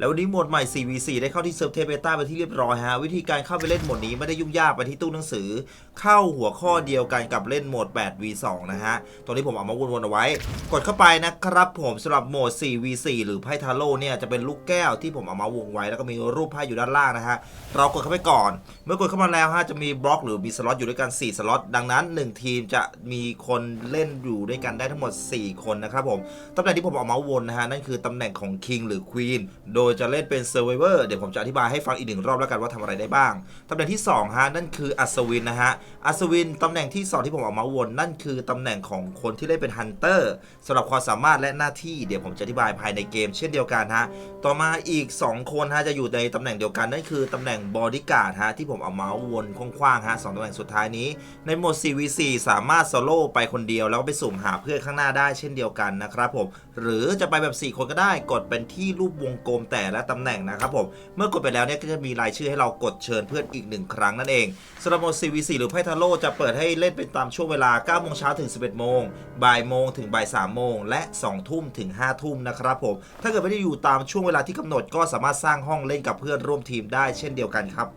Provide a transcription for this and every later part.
แล้ววันนี้โหมดใหม่ 4v4 ได้เข้าที่เซิร์ฟเทปเบต้าไปที่เรียบร้อยฮะ วิธีการเข้าไปเล่นโหมดนี้ไม่ได้ยุ่งยากไปที่ตู้หนังสือ เข้าหัวข้อเดียวกันกับเล่นโหมด 8v2 นะฮะตรงนี้ผมเอามาวนๆเอาไว้ กดเข้าไปนะครับผมสำหรับโหมด 4v4 หรือไพ่ทาโร่เนี่ยจะเป็นลูกแก้วที่ผมเอามาวงไว้ แล้วก็มีรูปไพ่อยู่ด้านล่างนะฮะ เรากดเข้าไปก่อน เมื่อกดเข้ามาแล้วฮะจะมีบล็อกหรือมีสล็อตอยู่ด้วยกัน 4 สล็อต ดังนั้น 1 ทีมจะมีคนเล่นอยู่ด้วยกันได้ทั้งหมด 4 คนนะครับผมตำแหน่งที่ผมเอามาวนนะฮะนั่นคือตำแหน่งของ King หรือ Queen โดยจะเล่นเป็น Survivor เดี๋ยวผมจะอธิบายให้ฟังอีกหนึ่งรอบแล้วกันว่าทำอะไรได้บ้าง ตำแหน่งที่ 2 ฮะ นั่นคืออัศวินนะฮะ อัศวินตำแหน่งที่ 2 ที่ผมเอามาวน นั่นคือตำแหน่งของคนที่เล่นเป็น Hunter สำหรับความสามารถและหน้าที่เดี๋ยวผมจะอธิบายภายในเกมเช่นเดียวกันฮะ ต่อมาอีก 2 คนฮะจะอยู่ในตำแหน่งเดียวกันนั่นคือตำแหน่งบอดี้การ์ดฮะที่ผมเอามาวนกว้างๆฮะสองตำแหน่งสุดท้ายนี้ ในโหมด 4v4 สามารถโซโล่ไปคนเดียวแล้วไปสุ่มหาเพื่อนข้างหน้าได้เช่นเดียวกันนะครับผมหรือจะไปแบบ 4 คนก็ได้กดเป็นที่รูปวงกลมแต่และตำแหน่งนะครับผมเมื่อกดไปแล้วเนี่ยก็จะมีรายชื่อให้เรากดเชิญเพื่อนอีกหนึ่งครั้งนั่นเองสำหรับโหมด 4v4 หรือไพ่ทาโร่จะเปิดให้เล่นเป็นตามช่วงเวลา9โมงเช้าถึง 11โมงบ่ายโมงถึงบ่าย3โมงและ2ทุ่มถึง5ทุ่มนะครับผมถ้าเกิดไม่ได้อยู่ตามช่วงเวลาที่กำหนดก็สามารถสร้างห้องเล่นกับเพื่อนร่วมทีมได้เช่นเดียวกันครับ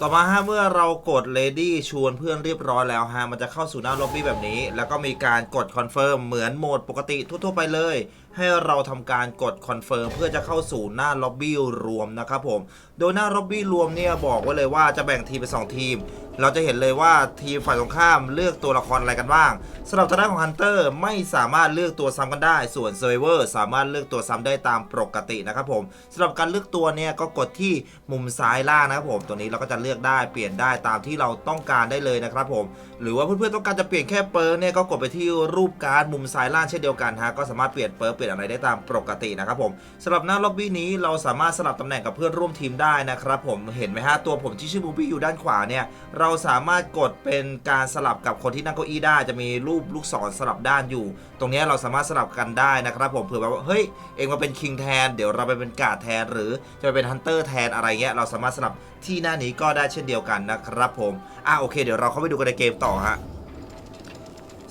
ต่อมาฮะเมื่อเรากด Lady ชวนเพื่อนเรียบร้อยแล้วฮะมันจะเข้าสู่หน้าล็อบบี้แบบนี้ แล้วก็มีการกดคอนเฟิร์มเหมือนโหมดปกติทั่วๆไปเลย ให้เราทำการกดคอนเฟิร์มเพื่อจะเข้าสู่หน้าล็อบบี้รวมนะครับผม โดยหน้าล็อบบี้รวมเนี่ยบอกไว้เลยว่าจะแบ่งทีมเป็น2ทีม เราจะเห็นเลยว่าทีมฝ่ายตรงข้ามเลือกตัวละครอะไรกันบ้างสำหรับทางด้านของฮันเตอร์ไม่สามารถเลือกตัวซ้ำกันได้ ส่วนเซ r ร์เวอร์สามารถเลือกตัวซ้ำได้ตามปกตินะครับผมสำหรับการเลือกตัวเนี่ยก็กดที่มุมซ้ายล่างนะครับผมตัวนี้เราก็จะเลือกได้เปลี่ยนได้ตามที่เราต้องการได้เลยนะครับผม หรือว่าเพื่อนๆต้องการจะเปลี่ยนแค่เปิร์เนี่ยก็กดไปที่รูปการ์ดมุมซ้ายล่างเช่นเดียวกันฮะก็สามารถเปลี่ยนเปิร์ลี่ยนอะไรได้ตามปกตินะครับผมสำหรับหน้าล็อบบี้นี้เราสามารถสลับตำแหน่งกับเพื่อนร่วมทีมได้นะครับผมเห็นไหมฮะตัวผมที่ชื่อมูบี้อยู่ด้านขวาเนี่ยเราสามารถกดเป็นการสลับกับคนที่นั่งเก้าอี้ได้จะมีรูปลูกศรสลับด้านอยู่ ตรงนี้เราสามารถสลับกันได้นะครับผมเผื่อแบบว่าเฮ้ยเองมาเป็นคิงแทน เดี๋ยวเราไปเป็นกาดแทน หรือจะไปเป็นฮันเตอร์แทนอะไรเงี้ยเราสามารถสลับที่หน้านี้ก็ได้เช่นเดียวกันนะครับผมอะโอเค เดี๋ยวเราเข้าไปดูกันในเกมต่อฮะ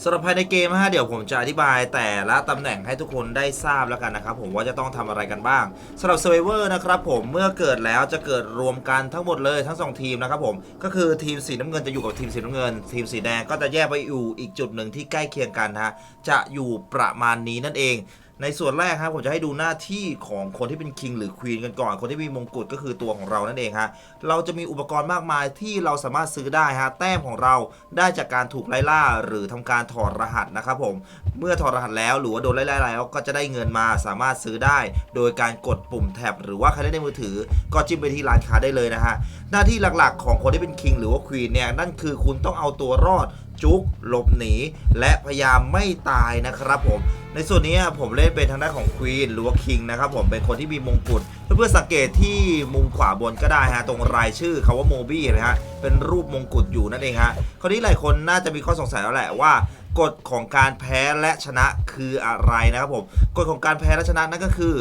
สำหรับภายในเกมฮะเดี๋ยวผมจะอธิบายแต่ละตำแหน่งให้ทุกคนได้ทราบแล้วกันนะครับผมว่าจะต้องทำอะไรกันบ้างสำหรับ Survivor นะครับผมเมื่อเกิดแล้วจะเกิดรวมกันทั้งหมดเลยทั้งสองทีมนะครับผมก็คือทีมสีน้ำเงินจะอยู่กับทีมสีน้ำเงิน ทีมสีแดงก็จะแยกไปอยู่อีกจุดหนึ่งที่ใกล้เคียงกันฮะจะอยู่ประมาณนี้นั่นเอง ในส่วนแรกครับผมจะให้ดูหน้าที่ของคนที่เป็นคิงหรือควีนกันก่อน คนที่มีมงกุฎก็คือตัวของเรานั่นเองฮะเราจะมีอุปกรณ์มากมายที่เราสามารถซื้อได้ฮะแต้มของเราได้จากการถูกไล่ล่าหรือทำการถอดรหัสนะครับผมเมื่อถอดรหัสแล้วหรือว่าโดนไล่ล่าแล้วก็จะได้เงินมาสามารถซื้อได้ โดยการกดปุ่มแท็บหรือว่าใครเล่นในมือถือ ก็จิ้มไปที่ร้านค้าได้เลยนะฮะหน้าที่หลักๆ ของคนที่เป็นคิงหรือว่าควีนเนี่ยนั่นคือคุณต้องเอาตัวรอด จุกหลบหนี และพยายามไม่ตายนะครับผม ในส่วนนี้ผมเล่นเป็นทางด้านของควีนหรือว่าคิงนะครับผมเป็นคนที่มีมงกุฎเพื่อนๆสังเกตที่มุมขวาบนก็ได้ฮะตรงรายชื่อคาว่าโมบี้นะฮะเป็นรูปมงกุฎอยู่นั่นเองฮะคราวนี้หลายคนน่าจะมีข้อสงสัยแล้วแหละว่า กฎของการแพ้และชนะคืออะไรนะครับผมกฎของการแพ้และชนะนั่นก็คือ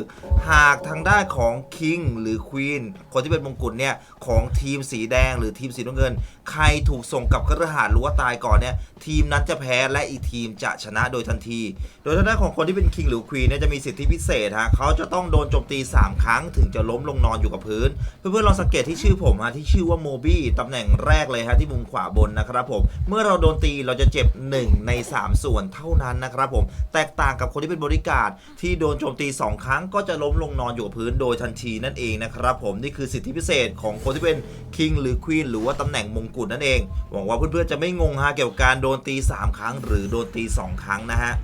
หากทางด้านของคิงหรือควีนคนที่เป็นมงกุฎเนี่ยของทีมสีแดงหรือทีมสีน้ำเงิน ใครถูกส่งกลับกระหาหรือว่าตายก่อนเนี่ยทีมนั้นจะแพ้และอีกทีมจะชนะโดยทันที โดยทางด้านของคนที่เป็นคิงหรือควีนเนี่ยจะมีสิทธิพิเศษฮะเขาจะต้องโดนโจมตี 3 ครั้งถึงจะล้มลงนอนอยู่กับพื้น เพื่อนๆลองสังเกตที่ชื่อผมฮะที่ชื่อว่าโมบี้ตำแหน่งแรกเลยฮะที่มุมขวาบนนะครับผมเมื่อเราโดนตีเราจะเจ็บ1ใน3 ส่วนเท่านั้นนะครับผม แตกต่างกับคนที่เป็นบริการที่โดนโจมตี 2 ครั้งก็จะล้มลงนอนอยู่กับพื้นโดยทันทีนั่นเองนะครับผมนี่คือสิทธิพิเศษของคนที่เป็นคิงหรือควีนหรือว่าตำแหน่งมงกุฎนั่นเอง หวังว่าเพื่อนๆจะไม่งงฮะเกี่ยวกับการโดนตี 3 ครั้ง หรือโดนตี 2 ครั้งนะฮะ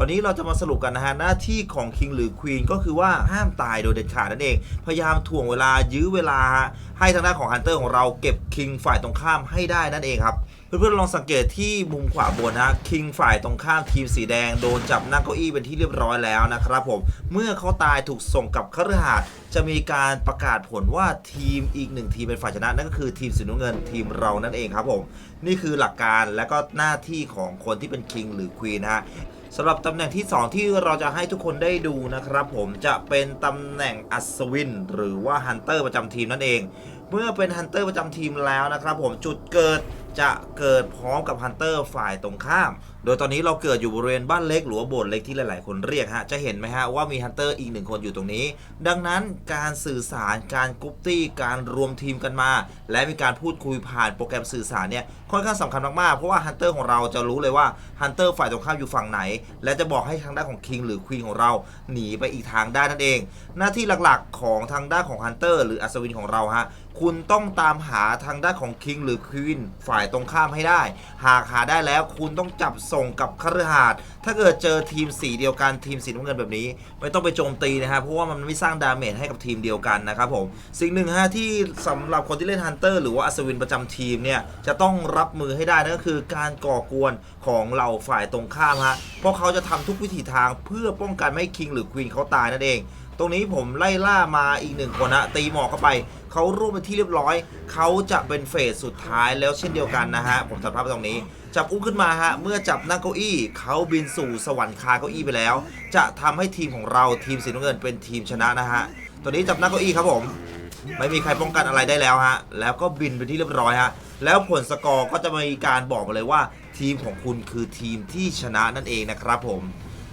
คราวนี้เราจะมาสรุปกันนะฮะหน้าที่ของคิงหรือควีนก็คือว่าห้ามตายโดยเด็ดขาดนั่นเอง พยายามถ่วงเวลายื้อเวลา ให้ทางด้านของฮันเตอร์ของเราเก็บคิงฝ่ายตรงข้ามให้ได้นั่นเองครับ เพื่อนๆลองสังเกตที่มุมขวาบนฮะคิงฝ่ายตรงข้ามทีมสีแดงโดนจับนั่งเก้าอี้เป็นที่เรียบร้อยแล้วนะครับผมเมื่อเขาตายถูกส่งกลับคฤหาสน์จะมีการประกาศผลว่าทีมอีกหนึ่งทีมเป็นฝ่ายชนะนั่นก็คือทีมสีน้ำเงินทีมเรานั่นเองครับผมนี่คือหลักการและก็หน้าที่ของคนที่เป็นคิงหรือควีนฮะสำหรับตำแหน่งที่ 2 ที่เราจะให้ทุกคนได้ดูนะครับ ผมจะเป็นตำแหน่งอัศวิน หรือว่าฮันเตอร์ประจำทีมนั่นเอง เมื่อเป็นฮันเตอร์ประจำทีมแล้วนะครับผมจุดเกิดจะเกิดพร้อมกับฮันเตอร์ฝ่ายตรงข้าม โดยตอนนี้เราเกิดอยู่บริเวณบ้านเล็กหรือว่าโบสถ์เล็กที่หลาย ๆ คนเรียกฮะ จะเห็นไหมฮะว่ามีฮันเตอร์อีกหนึ่งคนอยู่ตรงนี้ ดังนั้นการสื่อสารการกรุ๊ปตี้การรวมทีมกันมา และมีการพูดคุยผ่านโปรแกรมสื่อสารเนี่ยค่อนข้างสำคัญมาก ๆ เพราะว่าฮันเตอร์ของเราจะรู้เลยว่าฮันเตอร์ฝ่ายตรงข้ามอยู่ฝั่งไหน และจะบอกให้ทางด้านของคิงหรือควีนของเราหนีไปอีกทางได้นั่นเอง หน้าที่หลัก ๆ ของทางด้านของฮันเตอร์หรืออัศวินของเราฮะคุณต้องตามหาทางด้านของคิงหรือควีนฝ่ายตรงข้ามให้ได้ หากหาได้แล้วคุณต้องจับส่งกับคฤหาสน์ถ้าเกิดเจอทีมสีเดียวกันทีมสีน้ำเงินแบบนี้ ไม่ต้องไปโจมตีนะฮะเพราะว่ามันไม่สร้างดาเมจให้กับทีมเดียวกันนะครับผมสิ่งหนึ่งฮะที่สำหรับคนที่เล่นฮันเตอร์หรือว่าอัศวินประจำทีมเนี่ยจะต้องรับมือให้ได้นั่นก็คือการก่อกวนของเหล่าฝ่ายตรงข้ามฮะเพราะเขาจะทำทุกวิถีทางเพื่อป้องกันไม่ให้คิงหรือควีนเขาตายนั่นเอง ตรงนี้ผมไล่ล่ามาอีกหนึ่งคนฮะตีหมอกเข้าไป เขาร่วมเป็นที่เรียบร้อย เขาจะเป็นเฟสสุดท้ายแล้วเช่นเดียวกันนะฮะ ผมตัดภาพไปตรงนี้ จับอุ้มขึ้นมาฮะ เมื่อจับนั่งเก้าอี้ เขาบินสู่สวรรค์คาเก้าอี้ไปแล้ว จะทำให้ทีมของเราทีมสีน้ำเงินเป็นทีมชนะนะฮะ ตัวนี้จับนั่งเก้าอี้ครับผม ไม่มีใครป้องกันอะไรได้แล้วฮะ แล้วก็บินไปที่เรียบร้อยฮะ แล้วผลสกอร์ก็จะมีการบอกมาเลยว่า ทีมของคุณคือทีมที่ชนะนั่นเองนะครับผม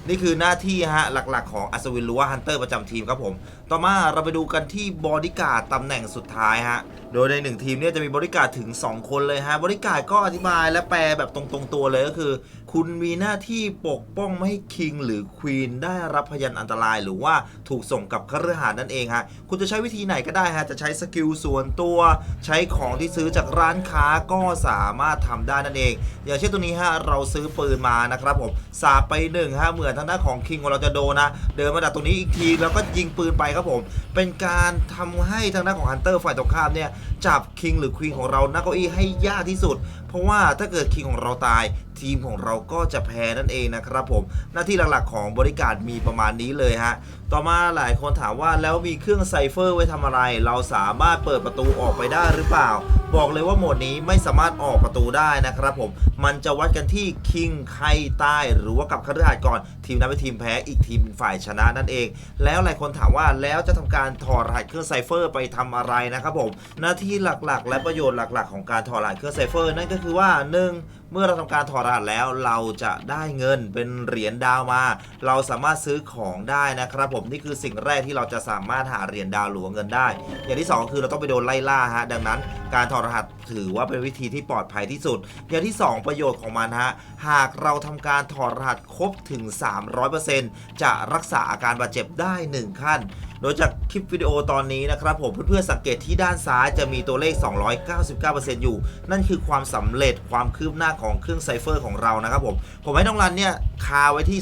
นี่คือหน้าที่ฮะหลักๆ ของอัศวินหรือว่าฮันเตอร์ประจำทีมครับผม ต่อมาเราไปดูกันที่บอดี้การ์ดตำแหน่งสุดท้ายฮะ โดยในหนึ่งทีมเนี่ยจะมีบริการถึง 2 คนเลยฮะบริการก็อธิบายและแปลแบบตรงๆตัวเลยก็คือ คุณมีหน้าที่ปกป้องไม่ให้คิงหรือควีนได้รับพยันอันตราย หรือว่าถูกส่งกับคฤหาสน์นั่นเองฮะคุณจะใช้วิธีไหนก็ได้ฮะจะใช้สกิลส่วนตัว ใช้ของที่ซื้อจากร้านค้าก็สามารถทำได้นั่นเอง อย่างเช่นตัวนี้ฮะเราซื้อปืนมานะครับผมสาไปหนึ่งฮะเหมือนทางด้านของคิงของเราจะโดนนะเดินมาดักตรงนี้อีกทีแล้วก็ยิงปืนไปครับผม เป็นการทำให้ทางด้านของฮันเตอร์ฝ่ายตรงข้ามเนี่ยจับคิงหรือควีนของเราหน้าเก้าอี้ให้ยากที่สุด เพราะว่าถ้าเกิดคิงของเราตาย ทีมของเราก็จะแพ้นั่นเองนะครับผมหน้าที่หลักๆของบริการมีประมาณนี้เลยฮะต่อมาหลายคนถามว่าแล้วมีเครื่องไซเฟอร์ไว้ทำอะไร เราสามารถเปิดประตูออกไปได้หรือเปล่า บอกเลยว่าโหมดนี้ไม่สามารถออกประตูได้นะครับผมมันจะวัดกันที่คิงใครใต้หรือว่ากับคฤหาสน์ก่อน ทีมนั้นเป็นทีมแพ้อีกทีมเป็นฝ่ายชนะนั่นเอง แล้วหลายคนถามว่าแล้วจะทำการถอดรหัสเครื่องไซเฟอร์ไปทำอะไรนะครับผมหน้าที่หลักๆ และประโยชน์หลัก ๆ ของการถอดรหัสเครื่องไซเฟอร์นั่นก็คือว่า 1. เมื่อเราทำการถอดรหัสแล้วเราจะได้เงินเป็นเหรียญดาวมา เราสามารถซื้อของได้นะครับผมนี่คือสิ่งแรกที่เราจะสามารถหาเหรียญดาวหรือว่าเงินได้ อย่างที่สองคือเราต้องไปโดนไล่ล่าฮะดังนั้น การถอดรหัสถือว่าเป็นวิธีที่ปลอดภัยที่สุด อย่างที่ 2 ประโยชน์ของมันฮะหากเราทำการถอดรหัสครบถึง 300%จะรักษาอาการบาดเจ็บได้ 1 ขั้นโดยจากคลิปวิดีโอตอนนี้นะครับผมเพื่อนๆสังเกตที่ด้านซ้ายจะมีตัวเลข 299%อยู่ นั่นคือความสำเร็จความคืบหน้าของเครื่องไซเฟอร์ของเรานะครับผมผมให้น้องรันเนี่ยคาไว้ที่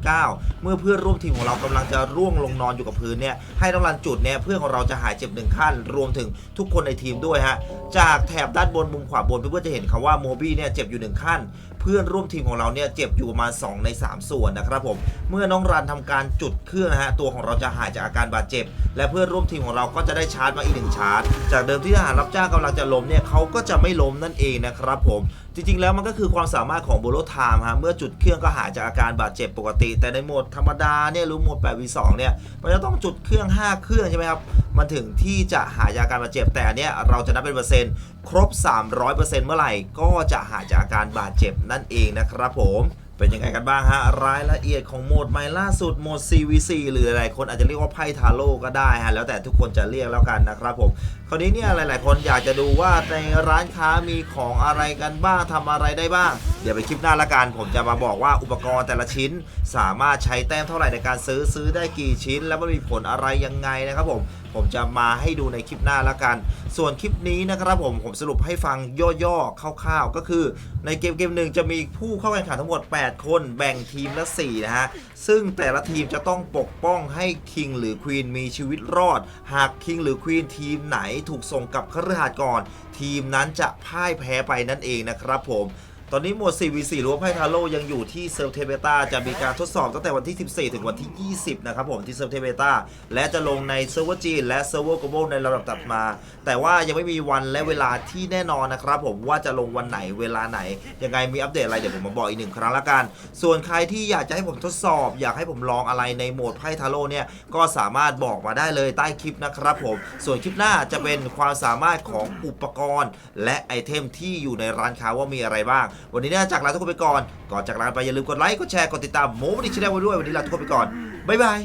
299 เมื่อเพื่อนร่วมทีมของเรากำลังจะร่วงลงนอนอยู่กับพื้นเนี่ยให้น้องรันจุดเนี่ยเพื่อนของเราจะหายเจ็บหนึ่งขั้น รวมถึงทุกคนในทีมด้วยฮะจากแถบด้านบนมุมขวาบนเพื่อนๆจะเห็นคำว่าโมบี้เนี่ยเจ็บอยู่หนึ่งขั้น พื่อนร่วมทีมของเราเนี่ยเจ็บอยู่ประมาณ 2 ใน 3 ส่วนนะครับผมเมื่อน้องรันทำการจุดเครื่องนะฮะตัวของเราจะหายจากอาการบาดเจ็บ และเพื่อนร่วมทีมของเราก็จะได้ชาร์จมาอีกหนึ่งชาร์จ จากเดิมที่ทหารรับจ้างกำลังจะล้มเนี่ยเขาก็จะไม่ล้มนั่นเองนะครับผมจริงๆ แล้วมันก็คือความสามารถของโบโลไทม์ฮะเมื่อจุดเครื่องก็หายจากอาการบาดเจ็บปกติ แต่ในโหมดธรรมดาเนี่ยหรือโหมด 8v2 เนี่ยมันจะต้องจุดเครื่อง 5 เครื่องใช่ไหมครับ มันถึงที่จะหายจากอาการบาดเจ็บ แต่อันเนี้ยเราจะนับเป็นเปอร์เซ็นต์ครบ 300%เมื่อไหร่ก็จะหายจากอาการบาดเจ็บนั่นเองนะครับผมเป็นยังไงกันบ้างฮะ รายละเอียดของโหมดใหม่ล่าสุดโหมด CVC หรือหลายคนอาจจะเรียกว่าไพ่ทาโร่ก็ได้ฮะ แล้วแต่ทุกคนจะเรียกแล้วกันนะครับผม คราวนี้เนี่ยหลาย ๆ คนอยากจะดูว่าในร้านค้ามีของอะไรกันบ้างทำอะไรได้บ้าง เดี๋ยวไปคลิปหน้าละกัน ผมจะมาบอกว่าอุปกรณ์แต่ละชิ้น สามารถใช้แต้มเท่าไหร่ในการซื้อซื้อได้กี่ชิ้น แล้วมันมีผลอะไรยังไงนะครับผม ผมจะมาให้ดูในคลิปหน้าละกัน ส่วนคลิปนี้นะครับผมผมสรุปให้ฟังย่อๆคร่าวๆ ก็คือในเกมเกมหนึ่งจะมีผู้เข้าแข่งขันทั้งหมด 8 คนแบ่งทีมละ4นะฮะซึ่งแต่ละทีมจะต้องปกป้องให้คิงหรือควีนมีชีวิตรอด หากคิงหรือควีนทีมไหนถูกส่งกลับคฤหาสน์ก่อน ทีมนั้นจะพ่ายแพ้ไปนั่นเองนะครับผม ตอนนี้โหมด 4v4 หรือว่าไพ่ทาโร่ยังอยู่ที่เซิร์ฟเทเบตาจะมีการทดสอบตั้งแต่วันที่ 14 ถึงวันที่ 20 นะครับผมที่เซิร์ฟเทเบตาและจะลงในเซิร์ฟเวอร์จีนและเซิร์ฟเวอร์ global ในระดับตัดมา แต่ว่ายังไม่มีวันและเวลาที่แน่นอนนะครับผมว่าจะลงวันไหนเวลาไหน ยังไงมีอัปเดตอะไรเดี๋ยวผมมาบอกอีกหนึ่งครั้งละกัน ส่วนใครที่อยากจะให้ผมทดสอบ อยากให้ผมลองอะไรในโหมดไพ่ทาโร่เนี่ยก็สามารถบอกมาได้เลยใต้คลิปนะครับผมส่วนคลิปหน้าจะเป็นความสามารถของอุปกรณ์ และไอเทมที่อยู่ในร้านค้าว่ามีอะไรบ้างวันนี้นะจากลาทุกคนไปก่อน ก่อนจากลาไปอย่าลืมกดไลค์ กดแชร์ กดติดตามโมดิชแนลไว้ด้วย วันนี้ลาทุกคนไปก่อน บ๊ายบาย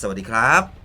สวัสดีครับ